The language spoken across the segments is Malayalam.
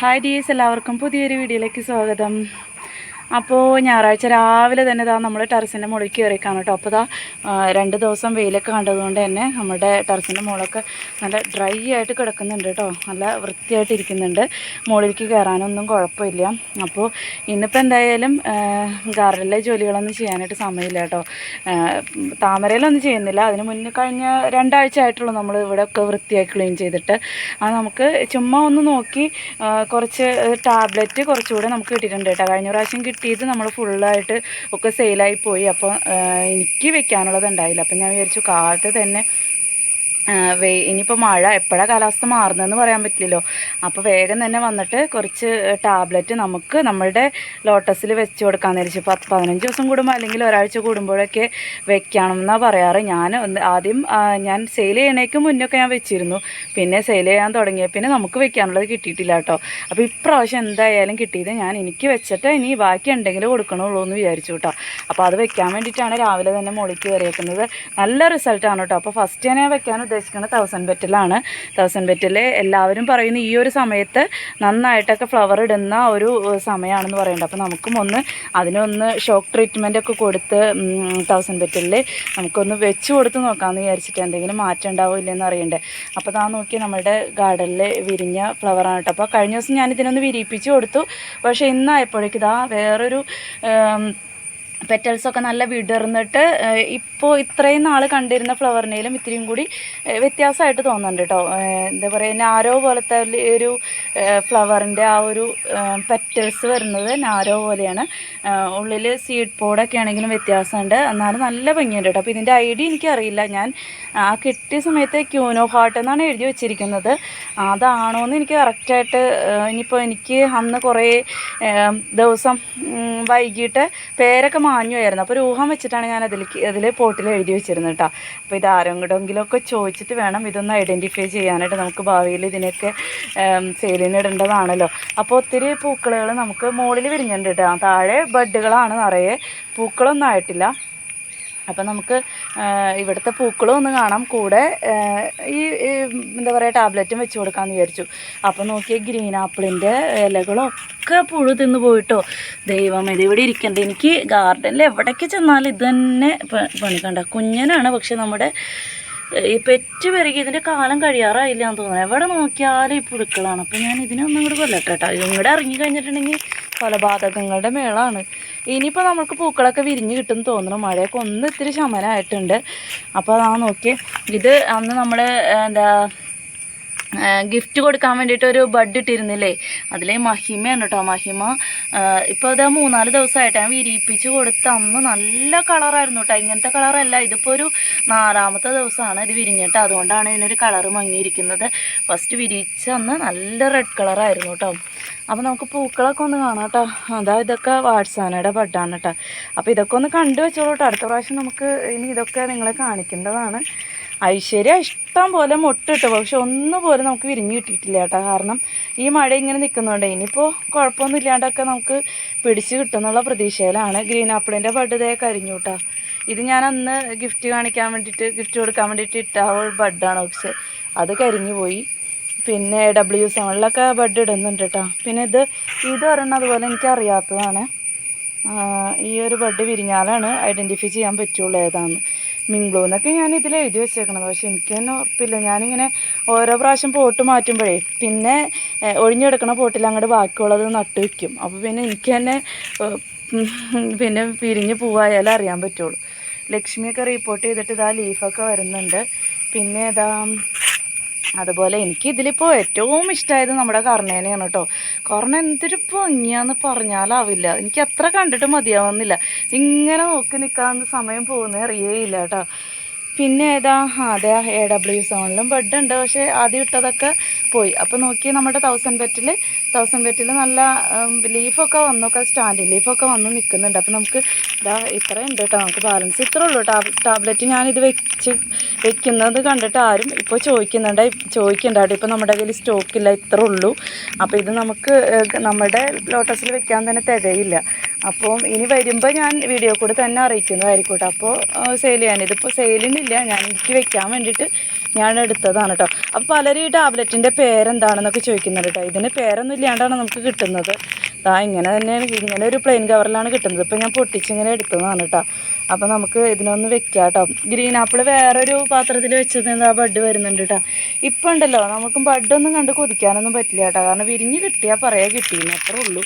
ഹായ് ഡിയേഴ്സ് എല്ലാവർക്കും പുതിയൊരു വീഡിയോയിലേക്ക് സ്വാഗതം. അപ്പോൾ ഞായറാഴ്ച രാവിലെ തന്നെ ഇതാ നമ്മൾ ടെറസിന്റെ മുകളിൽ കയറിക്കാണ് കേട്ടോ. അപ്പോൾ ഇതാ രണ്ട് ദിവസം വെയിലൊക്കെ കണ്ടതുകൊണ്ട് തന്നെ നമ്മുടെ ടെറസിന്റെ മുകളൊക്കെ നല്ല ഡ്രൈ ആയിട്ട് കിടക്കുന്നുണ്ട് കേട്ടോ. നല്ല വൃത്തിയായിട്ട് ഇരിക്കുന്നുണ്ട്. മുകളിലേക്ക് കയറാനൊന്നും കുഴപ്പമില്ല. അപ്പോൾ ഇന്നിപ്പോൾ എന്തായാലും ഗാർഡനിലെ ജോലികളൊന്നും ചെയ്യാനായിട്ട് സമയമില്ല കേട്ടോ. താമരയിലൊന്നും ചെയ്യുന്നില്ല. അതിന് മുന്നേ കഴിഞ്ഞ രണ്ടാഴ്ച ആയിട്ടുള്ളൂ നമ്മൾ ഇവിടെ ഒക്കെ വൃത്തിയാക്കി ക്ലീൻ ചെയ്തിട്ട്. അത് നമുക്ക് ചുമ്മാ ഒന്ന് നോക്കി കുറച്ച് ടാബ്ലറ്റ് കുറച്ചുകൂടെ നമുക്ക് കിട്ടിയിട്ടുണ്ട് കേട്ടോ. കഴിഞ്ഞ പ്രാവശ്യം കിട്ടിയത് നമ്മൾ ഫുള്ളായിട്ട് ഒക്കെ സെയിലായി പോയി. അപ്പോൾ എനിക്ക് വെക്കാനുള്ളത് ഉണ്ടായില്ല. അപ്പം ഞാൻ വിചാരിച്ചു കാലത്ത് തന്നെ വേ ഇനിയിപ്പോൾ മഴ എപ്പോഴാണ് കാലാവസ്ഥ മാറുന്നതെന്ന് പറയാൻ പറ്റില്ലല്ലോ. അപ്പോൾ വേഗം തന്നെ വന്നിട്ട് കുറച്ച് ടാബ്ലറ്റ് നമുക്ക് നമ്മുടെ ലോട്ടസിൽ വെച്ച് കൊടുക്കാമെന്ന് വിചാരിച്ചു പത്ത് പതിനഞ്ച് ദിവസം കൂടുമ്പോൾ അല്ലെങ്കിൽ ഒരാഴ്ച കൂടുമ്പോഴൊക്കെ വെക്കണം എന്നാണ് പറയാറ്. ഞാൻ ആദ്യം ഞാൻ സെയിൽ ചെയ്യണേക്ക് മുന്നൊക്കെ ഞാൻ വെച്ചിരുന്നു. പിന്നെ സെയിൽ ചെയ്യാൻ തുടങ്ങിയ പിന്നെ നമുക്ക് വെക്കാനുള്ളത് കിട്ടിയിട്ടില്ല കേട്ടോ. അപ്പോൾ ഇപ്രാവശ്യം എന്തായാലും കിട്ടിയത് ഞാൻ എനിക്ക് വെച്ചിട്ട് ഇനി ബാക്കി എന്തെങ്കിലും കൊടുക്കണുള്ളൂ എന്ന് വിചാരിച്ചു കേട്ടോ. അപ്പോൾ അത് വെക്കാൻ വേണ്ടിയിട്ടാണ് രാവിലെ തന്നെ മുകളിൽ കയറിയേക്കുന്നത്. നല്ല റിസൾട്ടാണ് കേട്ടോ. അപ്പോൾ ഫസ്റ്റ് തന്നെ വെക്കാൻ ഉദ്ദേശിക്കുന്നത് തൗസൻഡ് ബെറ്റിലാണ് തൗസൻഡ് ബെറ്റിൽ എല്ലാവരും പറയുന്ന ഈ ഒരു സമയത്ത് നന്നായിട്ടൊക്കെ ഫ്ലവർ ഇടുന്ന ഒരു സമയമാണെന്ന് പറയുന്നുണ്ട്. അപ്പോൾ നമുക്കും ഒന്ന് അതിനൊന്ന് ഷോക്ക് ട്രീറ്റ്മെന്റ് ഒക്കെ കൊടുത്ത് തൗസൻഡ് ബെറ്റിൽ നമുക്കൊന്ന് വെച്ച് കൊടുത്ത് നോക്കാമെന്ന് വിചാരിച്ചിട്ട് എന്തെങ്കിലും മാറ്റം ഉണ്ടാവോ ഇല്ലെന്ന് അറിയണ്ടേ. അപ്പോൾ താ നോക്കി നമ്മുടെ ഗാർഡനിൽ വിരിഞ്ഞ ഫ്ലവറാണ് കേട്ടോ. അപ്പോൾ കഴിഞ്ഞ ദിവസം ഞാൻ ഇതിനൊന്ന് വിരിയിപ്പിച്ച് കൊടുത്തു. പക്ഷേ ഇന്നായപ്പോഴേക്കും ഇതാ വേറൊരു പെറ്റൽസൊക്കെ നല്ല വിടർന്നിട്ട് ഇപ്പോൾ ഇത്രയും നാൾ കണ്ടിരുന്ന ഫ്ലവറിനേലും ഇത്തിരിയും കൂടി വ്യത്യാസമായിട്ട് തോന്നുന്നുണ്ട് കേട്ടോ എന്താ പറയുക നാരോ പോലത്തെ ഒരു ഫ്ലവറിന്റെ ആ ഒരു പെറ്റൽസ് വരുന്നത് നാരോ പോലെയാണ്. ഉള്ളിൽ സീഡ് പോഡൊക്കെ ആണെങ്കിലും വ്യത്യാസമുണ്ട്. എന്നാലും നല്ല ഭംഗിയുണ്ട് കേട്ടോ അപ്പോൾ ഇതിന്റെ ഐഡിയ എനിക്കറിയില്ല. ഞാൻ ആ കിട്ടിയ സമയത്ത് ക്യൂനോ ഹാർട്ട് എന്നാണ് എഴുതി വെച്ചിരിക്കുന്നത്. അതാണോ എന്ന് എനിക്ക് കറക്റ്റായിട്ട് ഇനിയിപ്പോൾ എനിക്ക് അന്ന് കുറേ ദിവസം വൈകിട്ട് പേരൊക്കെ മാഞ്ഞു ആയിരുന്നു അപ്പോൾ ഒരു ഊഹം വെച്ചിട്ടാണ് ഞാൻ അതിലേക്ക് അതിൽ പോട്ടിൽ എഴുതി വെച്ചിരുന്നത് കേട്ടോ അപ്പോൾ ഇത് ആരെങ്കിലെങ്കിലും ഒക്കെ ചോദിച്ചിട്ട് വേണം ഇതൊന്ന് ഐഡന്റിഫൈ ചെയ്യാനായിട്ട് നമുക്ക് ഭാവിയിൽ ഇതിനൊക്കെ സെയിലിന് ഇടേണ്ടതാണല്ലോ. അപ്പോൾ ഒത്തിരി പൂക്കളുകൾ നമുക്ക് മുകളിൽ വിരിഞ്ഞിട്ടുണ്ട് കേട്ടോ താഴെ ബഡുകളാണ് നിറയെ. പൂക്കളൊന്നും ആയിട്ടില്ല. അപ്പം നമുക്ക് ഇവിടുത്തെ പൂക്കളും ഒന്ന് കാണാം. കൂടെ ഈ എന്താ പറയുക ടാബ്ലറ്റും വെച്ച് കൊടുക്കാമെന്ന് വിചാരിച്ചു. അപ്പം നോക്കിയ ഗ്രീൻ ആപ്പിളിന്റെ ഇലകളൊക്കെ പുഴു തിന്ന് പോയിട്ടോ. ദൈവം ഇത് ഇവിടെ ഇരിക്കേണ്ടത് എനിക്ക് ഗാർഡനിൽ എവിടേക്ക് ചെന്നാലും ഇത് തന്നെ പ- പണി കണ്ട കുഞ്ഞനാണ് പക്ഷെ നമ്മുടെ ഈ പെറ്റ് പെരുകി ഇതിന്റെ കാലം കഴിയാറായില്ല എന്ന് തോന്നുന്നു. എവിടെ നോക്കിയാലും ഈ പുഴുക്കളാണ്. അപ്പം ഞാൻ ഇതിനെ ഒന്നും കൂടി കൊല്ലട്ടെ കേട്ടോ ഇങ്ങോട്ട് ഇറങ്ങി കഴിഞ്ഞിട്ടുണ്ടെങ്കിൽ കൊലപാതകങ്ങളുടെ മേളാണ്. ഇനിയിപ്പോൾ നമുക്ക് പൂക്കളൊക്കെ വിരിഞ്ഞ് കിട്ടും തോന്നുന്നു. മഴയൊക്കെ ഒന്ന് ഇത്തിരി ശമനമായിട്ടുണ്ട്. അപ്പോൾ അതാ നോക്കി ഇത് അന്ന് നമ്മൾ എന്താ ഗിഫ്റ്റ് കൊടുക്കാൻ വേണ്ടിയിട്ട് ഒരു ബഡ് ഇട്ടിരുന്നില്ലേ? അതിലെ മഹിമയാണ് കേട്ടോ മഹിമ. ഇപ്പോൾ അത് മൂന്നാൽ ദിവസമായിട്ട് ഞാൻ വിരിയിപ്പിച്ച് കൊടുത്ത അന്ന് നല്ല കളറായിരുന്നു കേട്ടോ ഇങ്ങനത്തെ കളറല്ല ഇതിപ്പോൾ ഒരു നാലാമത്തെ ദിവസമാണ് ഇത് വിരിഞ്ഞിട്ട്. അതുകൊണ്ടാണ് ഇതിനൊരു കളറ് മങ്ങിയിരിക്കുന്നത്. ഫസ്റ്റ് വിരിയിച്ച അന്ന് നല്ല റെഡ് കളറായിരുന്നു കേട്ടോ അപ്പോൾ നമുക്ക് പൂക്കളൊക്കെ ഒന്ന് കാണാം കേട്ടോ അതാ ഇതൊക്കെ വാട്സാനയുടെ ബഡാണ് കേട്ടോ അപ്പോൾ ഇതൊക്കെ ഒന്ന് കണ്ടു വെച്ചോളൂ കേട്ടോ അടുത്ത പ്രാവശ്യം നമുക്ക് ഇനി ഇതൊക്കെ നിങ്ങളെ കാണിക്കേണ്ടതാണ്. ഐശ്വര്യ ഇഷ്ടം പോലെ മുട്ടിട്ടു. പക്ഷെ ഒന്നും പോലും നമുക്ക് വിരിഞ്ഞു കിട്ടിയിട്ടില്ല കേട്ടോ. കാരണം ഈ മഴ ഇങ്ങനെ നിൽക്കുന്നുണ്ട് ഇനിയിപ്പോൾ കുഴപ്പമൊന്നും ഇല്ലാണ്ടൊക്കെ നമുക്ക് പിടിച്ച് കിട്ടുന്നുള്ള പ്രതീക്ഷയിലാണ്. ഗ്രീൻ ആപ്പിളിന്റെ ബഡ് കരിഞ്ഞു കേട്ടോ. ഇത് ഞാൻ അന്ന് ഗിഫ്റ്റ് കാണിക്കാൻ വേണ്ടിയിട്ട് ഗിഫ്റ്റ് കൊടുക്കാൻ വേണ്ടിയിട്ട് ഇട്ട ഒരു ബഡാണ് പക്ഷെ അത് കരിഞ്ഞു പോയി. പിന്നെ ഡബ്ല്യു സെവനിലൊക്കെ ബഡ് ഇടുന്നുണ്ട് കേട്ടോ. പിന്നെ ഇത് ഇത് ഒരെണ്ണം അതുപോലെ എനിക്കറിയാത്തതാണ്. ഈ ഒരു ബഡ് വിരിഞ്ഞാലാണ് ഐഡന്റിഫൈ ചെയ്യാൻ പറ്റുള്ളൂ ഏതാന്ന്. മിങ്ബ്ലൂ എന്നൊക്കെ ഞാൻ ഇതിൽ എഴുതി വെച്ചേക്കണത്. പക്ഷെ എനിക്ക് തന്നെ ഉറപ്പില്ല. ഞാനിങ്ങനെ ഓരോ പ്രാവശ്യം പോട്ട് മാറ്റുമ്പോഴേ പിന്നെ ഒഴിഞ്ഞെടുക്കണ പോട്ടിൽ അങ്ങോട്ട് ബാക്കിയുള്ളത് നട്ടു വയ്ക്കും അപ്പോൾ പിന്നെ എനിക്ക് തന്നെ പിന്നെ പിരിഞ്ഞ് പോവായാലേ അറിയാൻ പറ്റുള്ളൂ. ലക്ഷ്മിയൊക്കെ റിപ്പോർട്ട് ചെയ്തിട്ട് ഇതാ ലീഫൊക്കെ വരുന്നുണ്ട്. പിന്നെ ഇതാ അതുപോലെ എനിക്ക് ഇതിലിപ്പോൾ ഏറ്റവും ഇഷ്ടമായത് നമ്മുടെ കർണേനെയാണ് കേട്ടോ കർണ എന്തൊരു ഭംഗിയാന്ന് പറഞ്ഞാലാവില്ല. എനിക്ക് അത്ര കണ്ടിട്ട് മതിയാവുന്നില്ല. ഇങ്ങനെ നോക്കി നിൽക്കാൻ സമയം പോകുന്നേ അറിയേയില്ല കേട്ടോ പിന്നെ ഏതാ? അതെ എ ഡബ്ല്യു സോണിലും ബെഡ് ഉണ്ട്. പക്ഷേ ആദ്യം ഇട്ടതൊക്കെ പോയി. അപ്പോൾ നോക്കി നമ്മുടെ തൗസൻഡ് ബെറ്റിൽ തൗസൻഡ് ബെറ്റിൽ നല്ല ലീഫൊക്കെ വന്നൊക്കെ സ്റ്റാൻഡിങ് ലീഫൊക്കെ വന്ന് നിൽക്കുന്നുണ്ട് അപ്പോൾ നമുക്ക് ഇതാ ഇത്രയും ഉണ്ട് കേട്ടോ നമുക്ക് ബാലൻസ് ഇത്രേ ഉള്ളൂ. ടാബ് ടാബ്ലറ്റ് ഞാനിത് വെച്ച് വെക്കുന്നത് കണ്ടിട്ട് ആരും ഇപ്പോൾ ചോദിക്കുന്നുണ്ട്. ചോദിക്കുന്നുണ്ടാട്ടോ ഇപ്പോൾ നമ്മുടെ കയ്യിൽ സ്റ്റോക്കില്ല ഇത്ര ഉള്ളൂ. അപ്പോൾ ഇത് നമുക്ക് നമ്മുടെ ലോട്ടസിൽ വെക്കാൻ തന്നെ തികയില്ല. അപ്പോൾ ഇനി വരുമ്പോൾ ഞാൻ വീഡിയോ കൂടെ തന്നെ അറിയിക്കുന്നതായിരിക്കും കേട്ടോ അപ്പോൾ സെയിൽ ചെയ്യാൻ. ഇതിപ്പോൾ സെയിലിനില്ല ഞാൻ എനിക്ക് വെക്കാൻ വേണ്ടിയിട്ട് ഞാൻ എടുത്തതാണ് കേട്ടോ അപ്പോൾ പലരും ഈ ടാബ്ലറ്റിന്റെ പേരെന്താണെന്നൊക്കെ ചോദിക്കുന്നുണ്ട് കേട്ടോ ഇതിന് പേരൊന്നും ഇല്ലാണ്ടാണ് നമുക്ക് കിട്ടുന്നത്. ആ ഇങ്ങനെ തന്നെയാണ് ഇങ്ങനെ ഒരു പ്ലെയിൻ കവറിലാണ് കിട്ടുന്നത്. ഇപ്പോൾ ഞാൻ പൊട്ടിച്ചിങ്ങനെ എടുത്തതാണ് കേട്ടോ അപ്പോൾ നമുക്ക് ഇതിനൊന്ന് വെക്കാം കേട്ടോ ഗ്രീൻ ആപ്പിൾ വേറൊരു പാത്രത്തിൽ വെച്ചത് ബഡ് വരുന്നുണ്ട് കേട്ടോ ഇപ്പം ഉണ്ടല്ലോ നമുക്ക് ബഡൊന്നും കണ്ട് കൊതിക്കാനൊന്നും പറ്റില്ല കേട്ടോ കാരണം വിരിഞ്ഞ് കിട്ടിയാൽ പറയാ കിട്ടിയെന്ന് അത്രേ ഉള്ളൂ.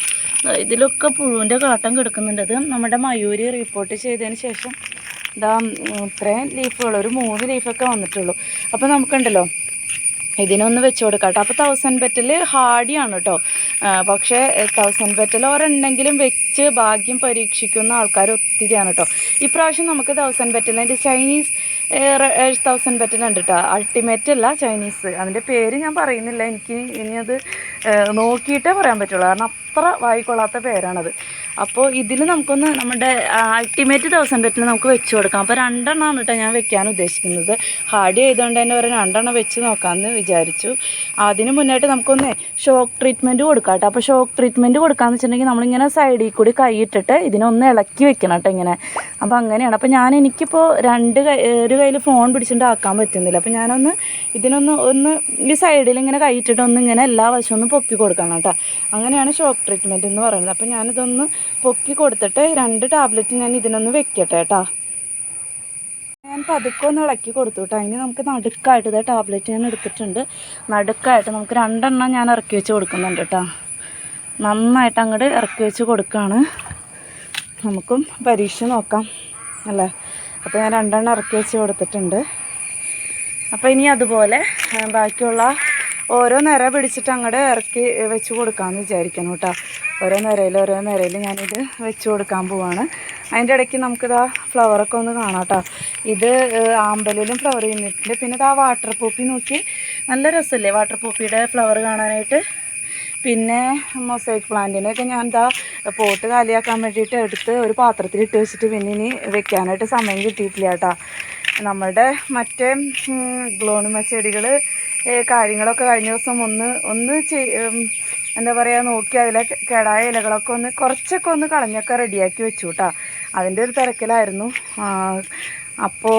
ഇതിലൊക്കെ പുഴുവിന്റെ കാട്ടം കിടക്കുന്നുണ്ട്. അത് നമ്മുടെ മയൂരി റിപ്പോർട്ട് ചെയ്തതിന് ശേഷം ഇതാ ഇത്രയും ലീഫുകൾ ഒരു മൂന്ന് ലീഫൊക്കെ വന്നിട്ടുള്ളൂ. അപ്പോൾ നമുക്കുണ്ടല്ലോ ഇതിനൊന്ന് വെച്ച് കൊടുക്കാം കേട്ടോ അപ്പോൾ തൗസൻഡ് ബെറ്റിൽ ഹാർഡിയാണ് കേട്ടോ പക്ഷേ തൗസൻഡ് ബെറ്റിൽ ഒരെണ്ണെങ്കിലും വെച്ച് ഭാഗ്യം പരീക്ഷിക്കുന്ന ആൾക്കാർ ഒത്തിരിയാണ് കേട്ടോ ഇപ്രാവശ്യം നമുക്ക് തൗസൻഡ് ബെറ്റിൽ അതിന്റെ ചൈനീസ് തൗസൻഡ് ബെറ്റിലുണ്ട് കേട്ടോ അൾട്ടിമേറ്റ് അല്ല ചൈനീസ് അതിന്റെ പേര് ഞാൻ പറയുന്നില്ല. എനിക്ക് ഇനി അത് നോക്കിയിട്ടേ പറയാൻ പറ്റുള്ളൂ. കാരണം അത്ര വായിക്കൊള്ളാത്ത പേരാണത്. അപ്പോൾ ഇതിൽ നമുക്കൊന്ന് നമ്മുടെ അൾട്ടിമേറ്റ് തൗസൻഡ് ബെറ്റിൽ നമുക്ക് വെച്ച് കൊടുക്കാം. അപ്പോൾ രണ്ടെണ്ണമാണ് കേട്ടോ ഞാൻ വെക്കാൻ ഉദ്ദേശിക്കുന്നത്. ഹാർഡി ആയതുകൊണ്ട് തന്നെ ഒരു രണ്ടെണ്ണം വെച്ച് നോക്കാമെന്ന് വിചാരിച്ചു. അതിന് മുന്നായിട്ട് നമുക്കൊന്ന് ഷോക്ക് ട്രീറ്റ്മെന്റ് കൊടുക്കാം കേട്ടോ അപ്പോൾ ഷോക്ക് ട്രീറ്റ്മെന്റ് കൊടുക്കാമെന്ന് വെച്ചിട്ടുണ്ടെങ്കിൽ നമ്മളിങ്ങനെ സൈഡിൽ കൂടി കൈ ഇട്ടിട്ട് ഇതിനൊന്ന് ഇളക്കി വെക്കണം കേട്ടോ ഇങ്ങനെ. അപ്പോൾ അങ്ങനെയാണ്. അപ്പോൾ ഞാൻ എനിക്കിപ്പോൾ രണ്ട് കൈ ഒരു കയ്യിൽ ഫോൺ പിടിച്ചിട്ട് ആക്കാൻ പറ്റുന്നില്ല. അപ്പോൾ ഞാനൊന്ന് ഇതിനൊന്ന് ഒന്ന് ഈ സൈഡിൽ ഇങ്ങനെ കൈ ഇട്ടിട്ട് ഒന്ന് ഇങ്ങനെ എല്ലാ വശവും ഒന്ന് പൊക്കി കൊടുക്കണം കേട്ടോ അങ്ങനെയാണ് ഷോക്ക് ട്രീറ്റ്മെന്റ് എന്ന് പറയുന്നത്. അപ്പോൾ ഞാനിതൊന്ന് പൊക്കി കൊടുത്തിട്ട് രണ്ട് ടാബ്ലറ്റ് ഞാൻ ഇതിനൊന്ന് വെക്കട്ടെ കേട്ടോ ഞാൻ പതുക്കെ ഒന്ന് ഇളക്കി കൊടുത്തു കേട്ടോ അതിന് നമുക്ക് നടുക്കായിട്ട് ഇതേ ടാബ്ലറ്റ് ഞാൻ എടുത്തിട്ടുണ്ട്. നടുക്കായിട്ട് നമുക്ക് രണ്ടെണ്ണം ഞാൻ ഇറക്കി വെച്ച് കൊടുക്കുന്നുണ്ട് കേട്ടോ നന്നായിട്ട് അങ്ങോട്ട് ഇറക്കി വെച്ച് കൊടുക്കുകയാണ് നമുക്കും പരീക്ഷ നോക്കാം അല്ലേ? അപ്പോൾ ഞാൻ രണ്ടെണ്ണം ഇറക്കി വെച്ച് കൊടുത്തിട്ടുണ്ട്. അപ്പോൾ ഇനി അതുപോലെ ബാക്കിയുള്ള ഓരോ നിര പിടിച്ചിട്ട് അങ്ങോട്ട് ഇറക്കി വെച്ച് കൊടുക്കാമെന്ന് വിചാരിക്കണം കേട്ടോ ഓരോ നിരയിൽ ഓരോ നിരയിൽ ഞാനിത് വെച്ച് കൊടുക്കാൻ പോവാണ്. അതിന്റെ ഇടയ്ക്ക് നമുക്കിതാ ഫ്ലവറൊക്കെ ഒന്ന് കാണാം കേട്ടോ ഇത് ആമ്പലിലും ഫ്ലവർ ചെയ്യുന്നിട്ടുണ്ട് പിന്നെ ഇതാ വാട്ടർ പൂപ്പി നോക്കി. നല്ല രസമല്ലേ വാട്ടർ പൂപ്പിയുടെ ഫ്ലവർ കാണാനായിട്ട്? പിന്നെ മൊസൈക്ക് പ്ലാന്റിനെയൊക്കെ ഞാൻ എന്താ പോട്ട് കാലിയാക്കാൻ വേണ്ടിയിട്ട് എടുത്ത് ഒരു പാത്രത്തിൽ ഇട്ട് വെച്ചിട്ട് പിന്നെ ഇനി വെക്കാനായിട്ട് സമയം കിട്ടിയിട്ടില്ല കേട്ടോ നമ്മളുടെ മറ്റേ ഗ്ലോണിമ ചെടികൾ കാര്യങ്ങളൊക്കെ കഴിഞ്ഞ ദിവസം ഒന്ന് ഒന്ന് എന്താ പറയുക നോക്കി അതിലെ കേടായ ഇലകളൊക്കെ ഒന്ന് കുറച്ചൊക്കെ ഒന്ന് കളഞ്ഞൊക്കെ റെഡിയാക്കി വെച്ചു കേട്ടോ അതിന്റെ ഒരു തിരക്കിലായിരുന്നു. അപ്പോൾ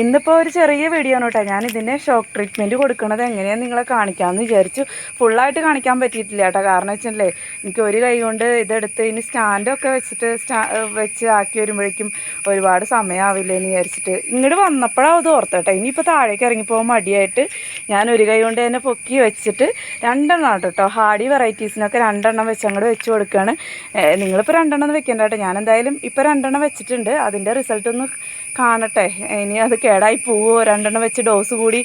ഇന്നിപ്പോൾ ഒരു ചെറിയ വീഡിയോ ആണ് കേട്ടോ. ഞാൻ ഇതിന്റെ ഷോക്ക് ട്രീറ്റ്മെന്റ് കൊടുക്കുന്നത് എങ്ങനെയാണെന്ന് നിങ്ങളെ കാണിക്കാമെന്ന് വിചാരിച്ചു. ഫുള്ളായിട്ട് കാണിക്കാൻ പറ്റിയിട്ടില്ല കേട്ടോ. കാരണം വെച്ചല്ലേ എനിക്ക് ഒരു കൈ കൊണ്ട് ഇതെടുത്ത് ഇനി സ്റ്റാൻഡൊക്കെ വെച്ചിട്ട് സ്റ്റാ വെച്ച് ആക്കി വരുമ്പോഴേക്കും ഒരുപാട് സമയമാവില്ലേ എന്ന് വിചാരിച്ചിട്ട്. ഇങ്ങോട്ട് വന്നപ്പോഴാണ് അത് ഓർത്തട്ടെ ഇനിയിപ്പോൾ താഴേക്ക് ഇറങ്ങിപ്പോകാൻ മടിയായിട്ട് ഞാൻ ഒരു കൈ കൊണ്ട് തന്നെ പൊക്കി വെച്ചിട്ട് രണ്ടെണ്ണം ആണ് കേട്ടോ. ഹാഡി വെറൈറ്റീസിനൊക്കെ രണ്ടെണ്ണം വെച്ച് അങ്ങോട്ട് വെച്ച് കൊടുക്കുകയാണ് നിങ്ങളിപ്പോൾ രണ്ടെണ്ണം വെക്കേണ്ട കേട്ടോ. ഞാൻ എന്തായാലും ഇപ്പോൾ രണ്ടെണ്ണം വെച്ചിട്ടുണ്ട്. അതിന്റെ റിസൾട്ട് ഒന്ന് കാണട്ടെ. ഇനി അത് കേടായി പോവോ? രണ്ടെണ്ണം വെച്ച് ഡോസ് കൂടി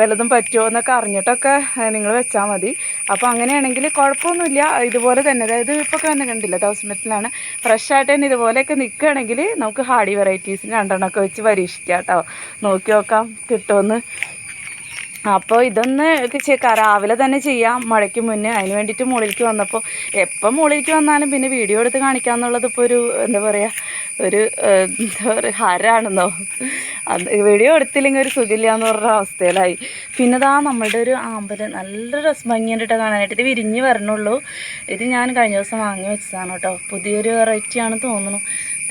വല്ലതും പറ്റുമോ എന്നൊക്കെ അറിഞ്ഞിട്ടൊക്കെ നിങ്ങൾ വെച്ചാൽ മതി. അപ്പോൾ അങ്ങനെയാണെങ്കിൽ കുഴപ്പമൊന്നുമില്ല. ഇതുപോലെ തന്നെ അതായത് ഇപ്പോൾ തന്നെ കണ്ടില്ല തൗസൻഡ് മെറ്റിലാണ് ഫ്രഷ് ആയിട്ട് തന്നെ ഇതുപോലെയൊക്കെ നിൽക്കുകയാണെങ്കിൽ നമുക്ക് ഹാർഡി വെറൈറ്റീസിന് രണ്ടെണ്ണമൊക്കെ വെച്ച് പരീക്ഷിക്കാം കേട്ടോ. നോക്കി നോക്കാം കിട്ടുമെന്ന് അപ്പോൾ ഇതൊന്ന് രാവിലെ തന്നെ ചെയ്യാം. മഴയ്ക്ക് മുന്നേ. അതിന് വേണ്ടിയിട്ട് മുകളിലേക്ക് വന്നപ്പോൾ എപ്പം മുകളിലേക്ക് വന്നാലും പിന്നെ വീഡിയോ എടുത്ത് കാണിക്കാന്നുള്ളത് ഇപ്പോൾ ഒരു എന്താ പറയുക ഒരു എന്താ പറയുക ഹരാണെന്നോ. വീഡിയോ എടുത്തില്ലെങ്കിൽ ഒരു സുഖമില്ല എന്ന് പറഞ്ഞ അവസ്ഥയിലായി. പിന്നെ ഇതാ നമ്മളുടെ ഒരു ആമ്പൽ നല്ല രസം കാണാനായിട്ട്. ഇത് വിരിഞ്ഞ് വരണുള്ളൂ. ഇത് ഞാൻ കഴിഞ്ഞ ദിവസം വാങ്ങി വെച്ചതാണ് കേട്ടോ പുതിയൊരു വെറൈറ്റിയാണ് തോന്നുന്നു.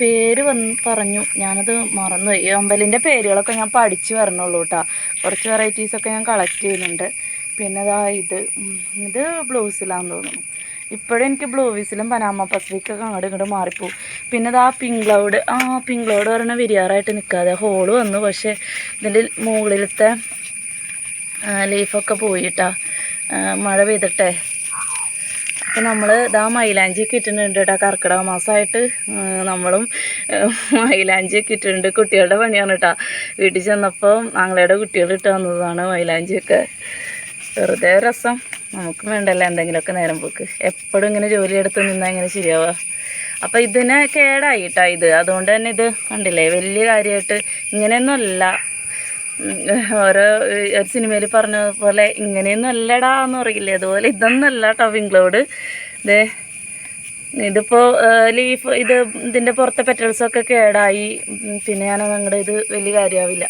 പേര് വന്ന് പറഞ്ഞു. ഞാനത് മറന്നു ഈ അമ്പലിന്റെ പേരുകളൊക്കെ ഞാൻ പഠിച്ചു വരണുള്ളൂ കേട്ടോ കുറച്ച് വെറൈറ്റീസൊക്കെ ഞാൻ കളക്ട് ചെയ്യുന്നുണ്ട്. പിന്നെ അതാ ഇത്. ഇത് ബ്ലൂസിലാന്ന് തോന്നുന്നു. ഇപ്പോഴും എനിക്ക് ബ്ലൂവിസിലും പനാമ പസഫിക്കൊക്കെ അങ്ങോട്ട് ഇങ്ങോട്ട് മാറിപ്പോവും. പിന്നെ ഇതാ പിങ്ക് ക്ലൗഡ് ആ പിങ്ക് ക്ലൗഡ് പറഞ്ഞാൽ വിരിയാറായിട്ട് നിൽക്കാതെ ഹോൾ വന്നു. പക്ഷേ ഇതിന്റെ മുകളിലത്തെ ലീഫൊക്കെ പോയിട്ടാ മഴ പെയ്തിട്ടേ. അപ്പം നമ്മൾ ഇതാ മൈലാഞ്ചിയൊക്കെ ഇട്ടിട്ടുണ്ട് കേട്ടോ കർക്കിടക മാസമായിട്ട് നമ്മളും മൈലാഞ്ചി മൈലാഞ്ചിയൊക്കെ ഇട്ടിട്ടുണ്ട്. കുട്ടികളുടെ പണിയാണ് കേട്ടോ വീട്ടിൽ ചെന്നപ്പോൾ ആങ്ങളയുടെ കുട്ടികൾ ഇട്ട് വന്നതാണ് മൈലാഞ്ചിയൊക്കെ വെറുതെ രസം. നമുക്ക് വേണ്ടല്ലോ എന്തെങ്കിലുമൊക്കെ നേരം പോക്ക്. എപ്പോഴും ഇങ്ങനെ ജോലി എടുത്ത് നിന്നാൽ ഇങ്ങനെ ശരിയാവുക? അപ്പോൾ ഇതിനെ കേടായിട്ടാണ് ഇത്. അതുകൊണ്ട് തന്നെ ഇത് കണ്ടില്ലേ? വലിയ കാര്യമായിട്ട് ഇങ്ങനെയൊന്നും അല്ല ഉം, ഓരോ ഒരു സിനിമയിൽ പറഞ്ഞ പോലെ ഇങ്ങനെയൊന്നും അല്ലടാ എന്ന് പറയില്ലേ? അതുപോലെ ഇതൊന്നും അല്ല കേട്ടോ വിംഗ്ലോഡ് ഇതേ ഇതിപ്പോൾ ലീഫ് ഇത് ഇതിന്റെ പുറത്തെ പെറ്റൽസൊക്കെ കേടായി. പിന്നെ ഞാൻ അങ്ങോട്ട് ഇത് വലിയ കാര്യമാവില്ല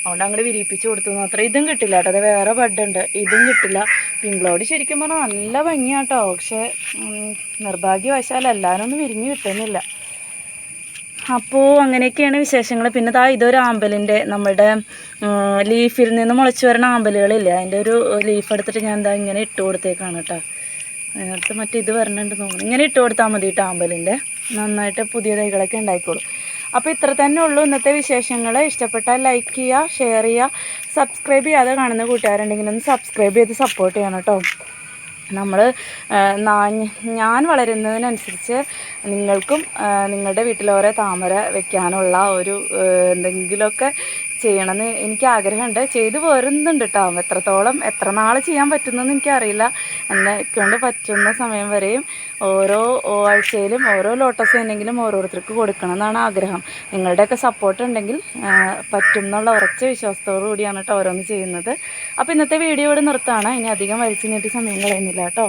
അതുകൊണ്ട് അങ്ങോട്ട് വിരിയിപ്പിച്ച് കൊടുത്തു. മാത്രം ഇതും കിട്ടില്ല കേട്ടോ അത് വേറെ ഉണ്ട് ഇതും കിട്ടില്ല. പിങ്കളോട് ശരിക്കും പറഞ്ഞാൽ നല്ല ഭംഗിയാട്ടോ പക്ഷേ നിർഭാഗ്യവശാൽ എല്ലാവരും ഒന്നും വിരിഞ്ഞ് കിട്ടുന്നില്ല. അപ്പോൾ അങ്ങനെയൊക്കെയാണ് വിശേഷങ്ങൾ പിന്നെ ദാ ഇതൊരു ആമ്പലിന്റെ നമ്മുടെ ലീഫിൽ നിന്ന് മുളച്ച് വരുന്ന ആമ്പലുകളില്ലേ? അതിന്റെ ഒരു ലീഫ് എടുത്തിട്ട് ഞാൻ എന്താ ഇങ്ങനെ ഇട്ട് കൊടുത്തേക്കാണ് കേട്ടോ അതിനകത്ത് മറ്റേ ഇത് വരണുണ്ട് തോന്നുന്നു. ഇങ്ങനെ ഇട്ട് കൊടുത്താൽ മതി കേട്ടോ ആമ്പലിന്റെ നന്നായിട്ട് പുതിയ തൈകളൊക്കെ ഉണ്ടായിക്കോളും. അപ്പോൾ ഇത്ര തന്നെ ഉള്ളൂ ഇന്നത്തെ വിശേഷങ്ങൾ ഇഷ്ടപ്പെട്ടാൽ ലൈക്ക് ചെയ്യുക ഷെയർ ചെയ്യുക സബ്സ്ക്രൈബ് ചെയ്യാതെ കാണുന്ന കൂട്ടുകാരുണ്ടെങ്കിൽ ഒന്ന് സബ്സ്ക്രൈബ് ചെയ്ത് സപ്പോർട്ട് ചെയ്യണം കേട്ടോ നമ്മൾ ഞാൻ വളരുന്നതിനനുസരിച്ച് നിങ്ങൾക്കും നിങ്ങളുടെ വീട്ടിൽ ഓരോ താമര വെക്കാനുള്ള ഒരു എന്തെങ്കിലുമൊക്കെ ചെയ്യണമെന്ന് എനിക്ക് ആഗ്രഹമുണ്ട്. ചെയ്തു പോരുന്നുണ്ട് കേട്ടോ എത്രത്തോളം എത്ര നാൾ ചെയ്യാൻ പറ്റുന്നതെന്ന് എനിക്കറിയില്ല. എന്നെ കൊണ്ട് പറ്റുന്ന സമയം വരെയും ഓരോ ആഴ്ചയിലും ഓരോ ലോട്ടസ് ഉണ്ടെങ്കിലും ഓരോരുത്തർക്ക് കൊടുക്കണം എന്നാണ് ആഗ്രഹം. നിങ്ങളുടെയൊക്കെ സപ്പോർട്ട് ഉണ്ടെങ്കിൽ പറ്റും എന്നുള്ള ഉറച്ച വിശ്വാസത്തോടു കൂടിയാണ് കേട്ടോ ഓരോന്ന് ചെയ്യുന്നത്. അപ്പോൾ ഇന്നത്തെ വീഡിയോ ഇവിടെ നിർത്താണ് ഇനി അധികം വലിച്ചു നീട്ടി സമയം കളയുന്നില്ല കേട്ടോ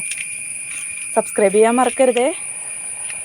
സബ്സ്ക്രൈബ് ചെയ്യാൻ മറക്കരുതേ.